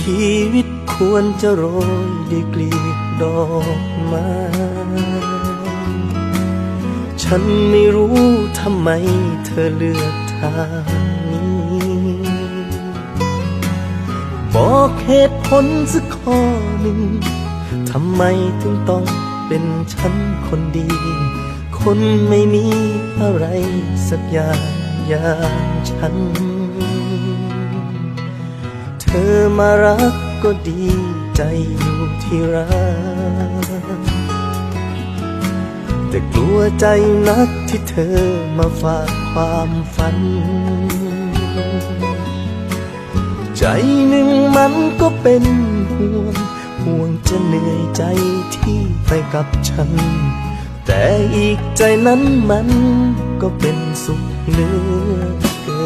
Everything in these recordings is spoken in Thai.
ชีวิตควรจะโรยด้วยกลีบดอกไม้ฉันไม่รู้ทำไมเธอเลือกทางนี้บอกเหตุผลสักข้อหนึ่งทำไมถึงต้องเป็นฉันคนดี คนไม่มีอะไรสักอย่างอย่างฉัน ธอมารักก็ดีใจอยู่ที่รัก แต่กลัวใจนักที่เธอมาฝากความฝัน ใจหนึ่งมันก็เป็นห่วง ห่วงจะเหนื่อยใจที่ไปกับฉัน แต่อีกใจนั้นมันก็เป็นสุขเหลือเกิ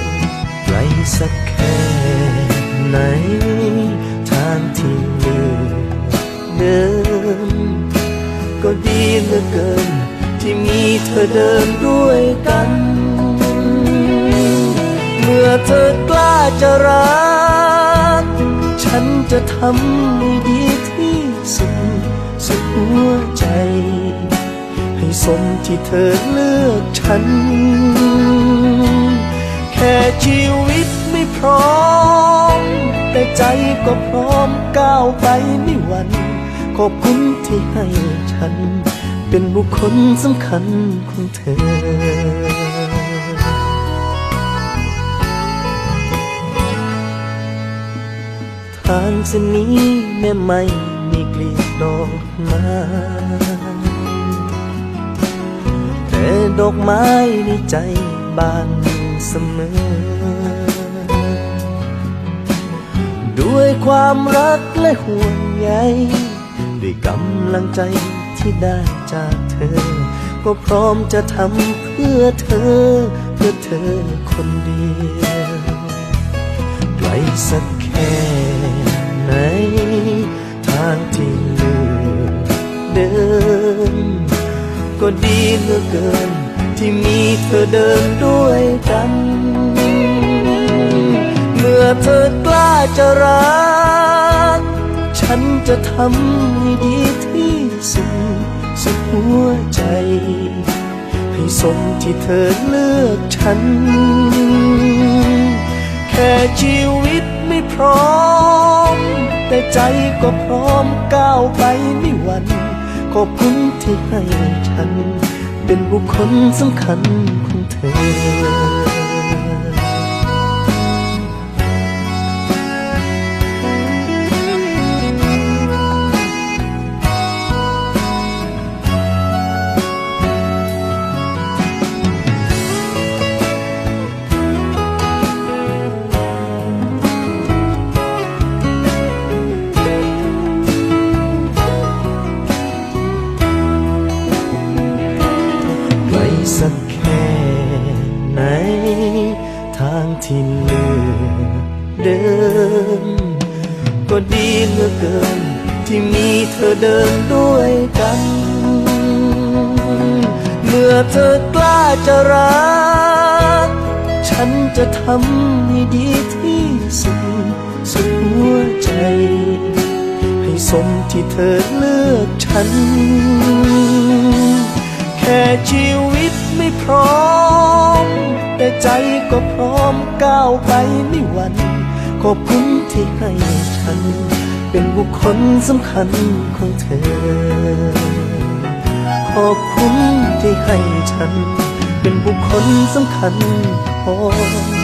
นไกลสักแค่ ไหน ทางที่เลือกเดินก็ดีเหลือเกิน ที่มีเธอเดินด้วยกัน เมื่อเธอกล้าจะรัก ฉันจะทำให้ดีที่สุด สุดหัวใจ ให้สมที่เธอเลือกฉัน แค่ชีวิตไม่พร้อม ใจก็พร้อมก้าวไปไม่หวั่นขอบคุณที่ให้ฉัน เป็นบุคคลสำคัญของเธอทางเส้นนี้แม้ไม่มีกลีบดอกไม้แต่ดอกไม้ในใจบานเสมอ ด้วยความรักและห่วงใยด้วยกำลังใจที่ได้จากเธอ ก็พร้อมจะทำเพื่อเธอ เพื่อเธอคนเดียวไกลสักแค่ไหน ทางที่เลือกเดิน ก็ดีเหลือเกิน ที่มีเธอเดินด้วยกัน เมื่อเธอกล้าจะรัก ฉันจะทำให้ดีที่สุดสุดหัวใจ ให้สมที่เธอเลือกฉัน แค่ชีวิตไม่พร้อม แต่ใจก็พร้อมก้าวไปไม่หวั่นขอบคุณที่ให้ฉัน เป็นบุคคลสำคัญของเธอ ที่เลือกเดินก็ดีเหลือเกิน ที่มีเธอเดินด้วยกัน เมื่อเธอกล้าจะรัก ฉันจะทำให้ดีที่สุดสุดหัวใจ ให้สมที่เธอเลือกฉัน แค่ชีวิตไม่พร้อม แต่ใจ มก้าวไปไม่หวั่นขอบคุณที่ให้ฉัน เป็นบุคคลสำคัญของเธอ ขอบคุณที่ให้ฉัน เป็นบุคคลสำคัญของ